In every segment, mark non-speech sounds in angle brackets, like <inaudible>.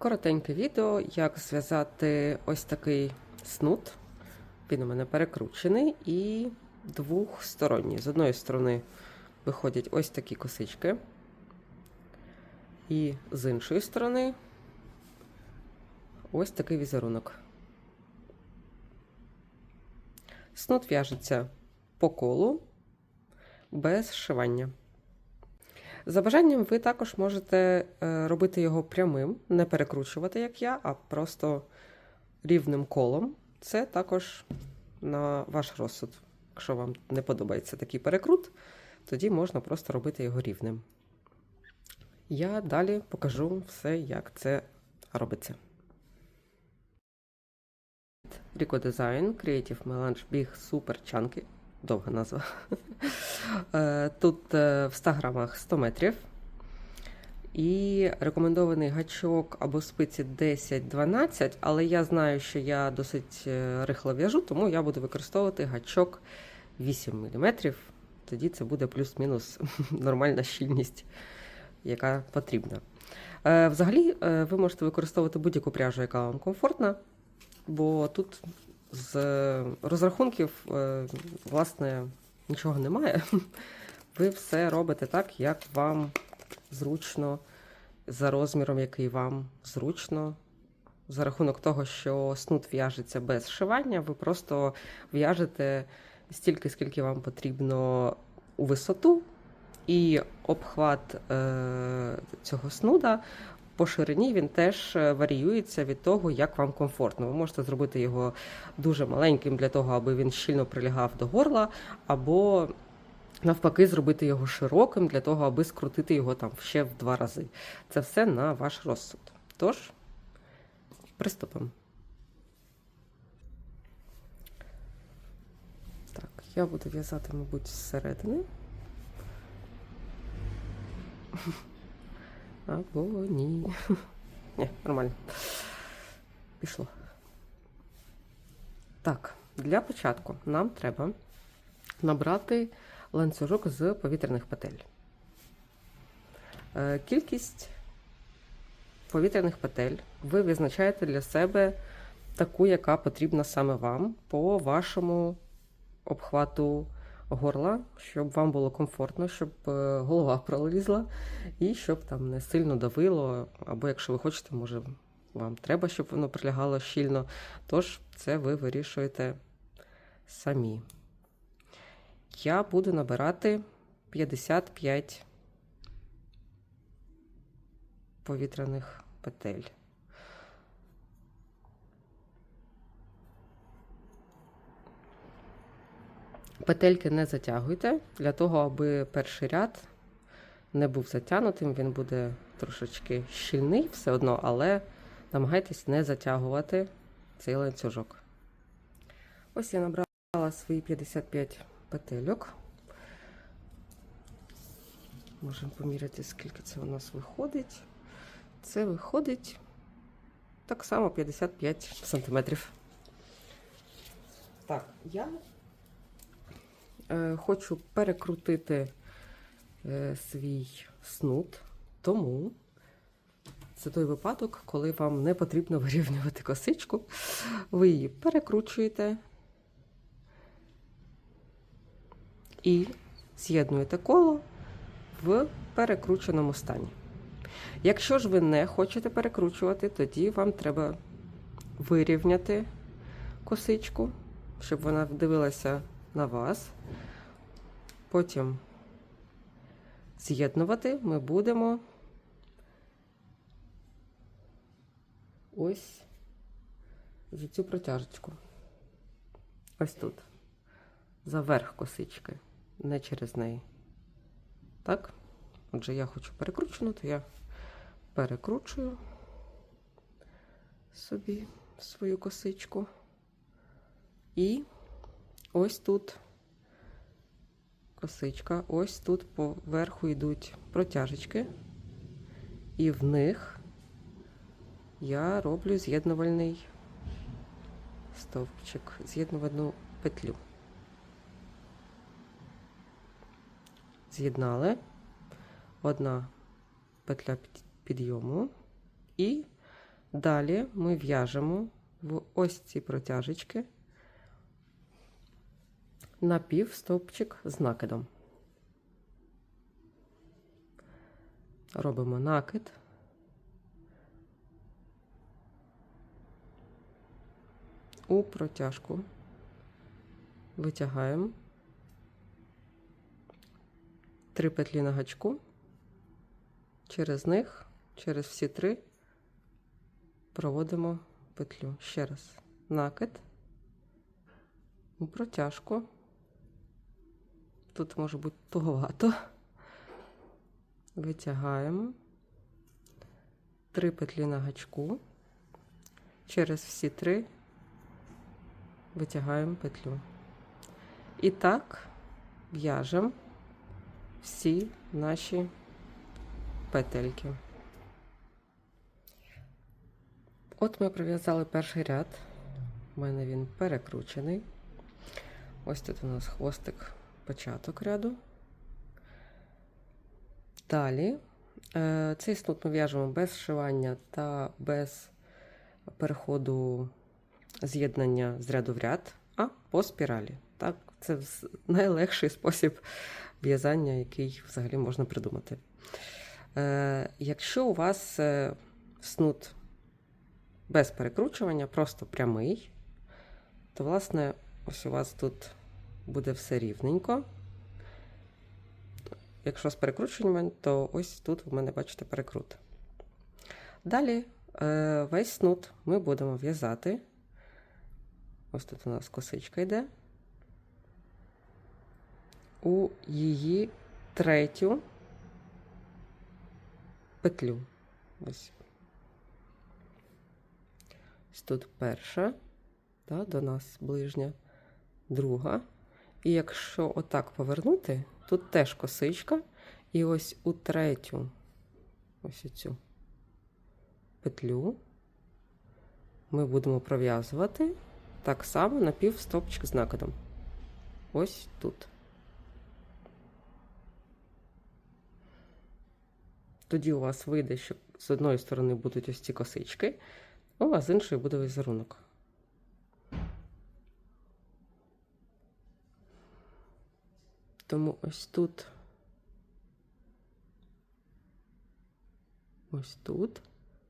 Коротеньке відео, як зв'язати ось такий снуд. Він у мене перекручений і двохсторонній. З одної сторони виходять ось такі косички, і з іншої сторони ось такий візерунок. Снуд в'яжеться по колу без зшивання. За бажанням, ви також можете е, робити його прямим, не перекручувати, як я, а просто рівним колом. Це також на ваш розсуд. Якщо вам не подобається такий перекрут, тоді можна просто робити його рівним. Я далі покажу все, як це робиться. Rico Design Creative Melange Big Super Chunky. Довга назва. <laughs> Е, Тут е, в 100 грамах 100 метрів. І рекомендований гачок або спиці 10-12, але я знаю, що я досить е, рихло в'яжу, тому я буду використовувати гачок 8 мм. Тоді це буде плюс-мінус <laughs> нормальна щільність, яка потрібна. Взагалі, ви можете використовувати будь-яку пряжу, яка вам комфортна, бо тут з розрахунків, е, власне, нічого немає. <laughs> Ви все робите так, як вам зручно, за розміром, який вам зручно. За рахунок того, що снуд в'яжеться без зшивання, ви просто в'яжете стільки, скільки вам потрібно у висоту, і обхват е, цього снуда по ширині він теж е, варіюється від того, як вам комфортно. Ви можете зробити його дуже маленьким для того, аби він щільно прилягав до горла, або навпаки, зробити його широким для того, аби скрутити його там ще в два рази. Це все на ваш розсуд. Тож, приступимо. Так, я буду в'язати, мабуть, зсередини. Або ні. Ні, нормально. Пішло. Так, для початку нам треба набрати ланцюжок з повітряних петель. Е, Кількість повітряних петель ви визначаєте для себе таку, яка потрібна саме вам по вашому обхвату горла, щоб вам було комфортно, щоб е, голова пролізла і щоб там не сильно давило. Або якщо ви хочете, може вам треба, щоб воно прилягало щільно. Тож це ви вирішуєте самі. Я буду набирати 55 повітряних петель. Петельки не затягуйте для того, аби перший ряд не був затягнутим, він буде трошечки щільний все одно, але намагайтесь не затягувати цей ланцюжок. Ось я набрала свої 55 петельок. Можемо поміряти, скільки це у нас виходить. Це виходить так само 55 сантиметрів. Так, я хочу перекрутити е, свій снуд, тому це той випадок, коли вам не потрібно вирівнювати косичку. Ви її перекручуєте і з'єднуєте коло в перекрученому стані. Якщо ж ви не хочете перекручувати, тоді вам треба вирівняти косичку, щоб вона дивилася на вас. Потім з'єднувати ми будемо ось за цю протяжечку. Ось тут. За верх косички, не через неї. Так? Отже, я хочу перекручену, то я перекручую собі свою косичку. І ось тут. Косичка, ось тут поверху йдуть протяжечки, і в них я роблю з'єднувальний стовпчик, з'єднувальну петлю. З'єднали. Одна петля підйому. І Далі ми в'яжемо в ось ці протяжечки напів стовпчик з накидом. Робимо накид. У протяжку витягаємо три петлі на гачку, через них, через всі три проводимо петлю. Ще раз накид у протяжку. Тут може бути туговато. Витягаємо три петлі на гачку, через всі три витягаємо петлю. І так в'яжемо всі наші петельки. От ми пров'язали перший ряд. У мене він перекручений. Ось тут у нас хвостик, початок ряду. Далі е, цей снуд ми в'яжемо без шивання та без переходу з'єднання з ряду в ряд, а по спіралі. Так, Це найлегший спосіб в'язання, який взагалі можна придумати. Е, Якщо у вас е, снуд без перекручування, просто прямий, то, власне, ось у вас тут буде все рівненько. Якщо з перекручуванням, то ось тут ви мене бачите перекрут. Далі е, весь снуд ми будемо в'язати. Ось тут у нас косичка йде. У її третю петлю. Ось. Ось тут перша, та, до нас ближня, друга. І якщо отак повернути, тут теж косичка, і ось у третю, ось цю петлю ми будемо пров'язувати так само на пів стопчик з накидом. Ось тут. Тоді у вас вийде, що з одної сторони будуть ось ці косички, а з іншої буде візерунок. Тому ось тут, ось тут,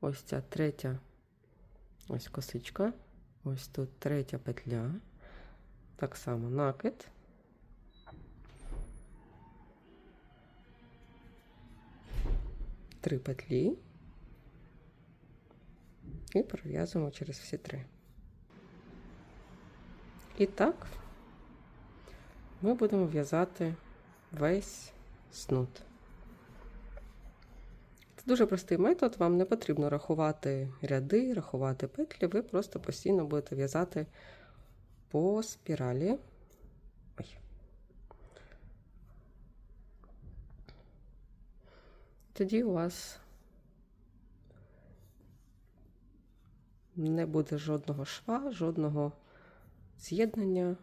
ось ця третя, ось косичка, ось тут третя петля, так само накид. Три петлі. І пров'язуємо через всі три. І так ми будемо в'язати весь снуд. Це дуже простий метод, вам не потрібно рахувати ряди, рахувати петлі, ви просто постійно будете в'язати по спіралі. Ой. Тоді у вас не буде жодного шва, жодного з'єднання,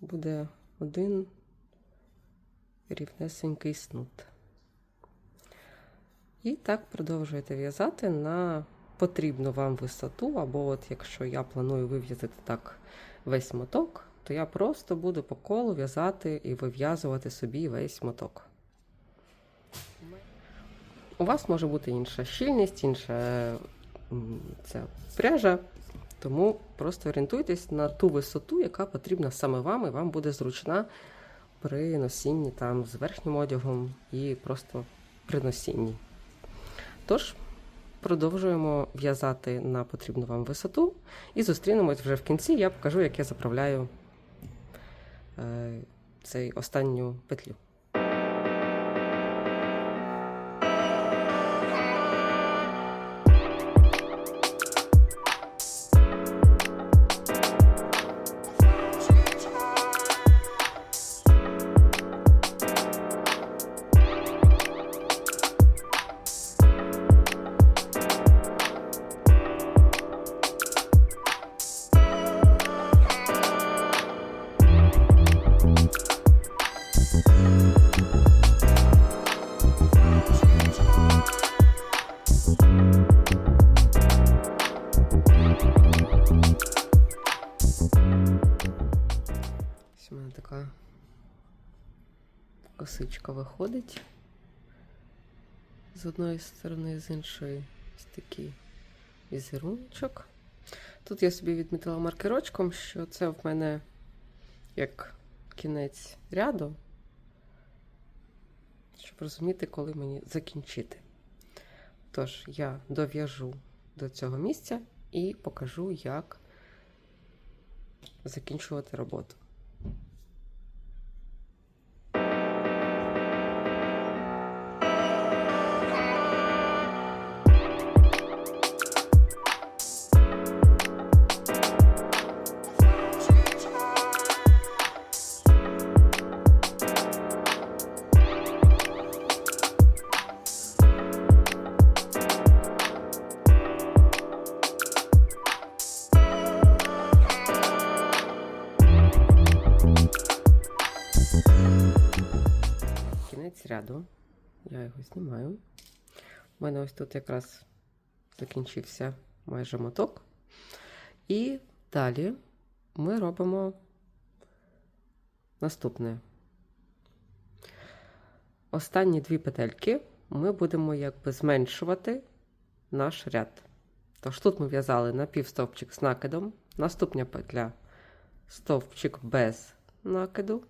буде один рівнесенький снуд. І так продовжуєте в'язати на потрібну вам висоту, або от якщо я планую вив'язати так весь моток, то я просто буду по колу в'язати і вив'язувати собі весь моток. У вас може бути інша щільність, інша пряжа. Тому просто орієнтуйтесь на ту висоту, яка потрібна саме вам, і вам буде зручна при носінні там з верхнім одягом і просто при носінні. Тож, продовжуємо в'язати на потрібну вам висоту і зустрінемось вже в кінці. Я покажу, як я заправляю е, цей останню петлю. Косичка виходить. З одної сторони, з іншої ось такий візеруночок. Тут я собі відмітила маркерочком, що це в мене як кінець ряду, щоб розуміти, коли мені закінчити. Тож, я дов'яжу до цього місця і покажу, як закінчувати роботу. Його знімаю. У мене ось тут якраз закінчився майже моток. І далі ми робимо наступне. Останні дві петельки ми будемо якби зменшувати наш ряд. Тож тут ми в'язали напівстовпчик з накидом, наступна петля стовпчик без накиду.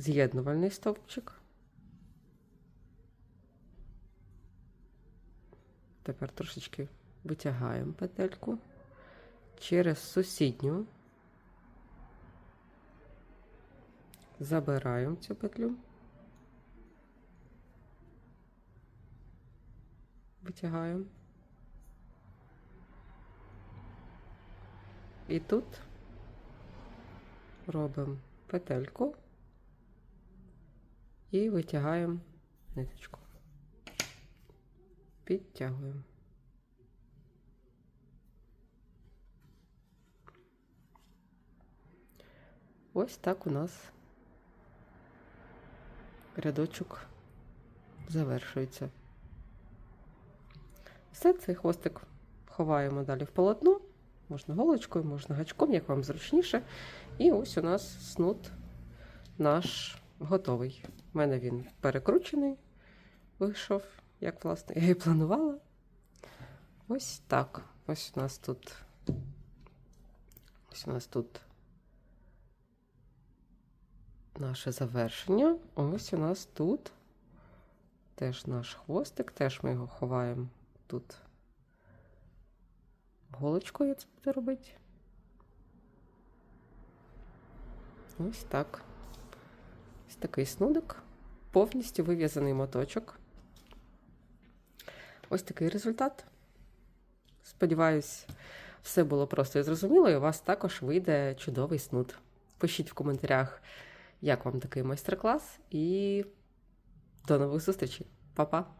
З'єднувальний стовпчик. Тепер трошечки витягаємо петельку через сусідню, забираємо цю петлю, витягаємо. І тут робимо петельку і витягаємо ниточку. Підтягуємо. Ось так у нас рядочок завершується. Все, цей хвостик ховаємо далі в полотно. Можна голочкою, можна гачком, як вам зручніше. І ось у нас снуд наш готовий. У мене він перекручений, вийшов, як власне я і планувала. Ось так. Ось у нас тут. Ось у нас тут наше завершення. Ось у нас тут теж наш хвостик, теж ми його ховаємо тут. Голочкою я це буду робити. Ось так. Такий снудик, повністю вив'язаний моточок. Ось такий результат. Сподіваюсь, все було просто і зрозуміло, і у вас також вийде чудовий снуд. Пишіть в коментарях, як вам такий майстер-клас, і до нових зустрічей. Па-па!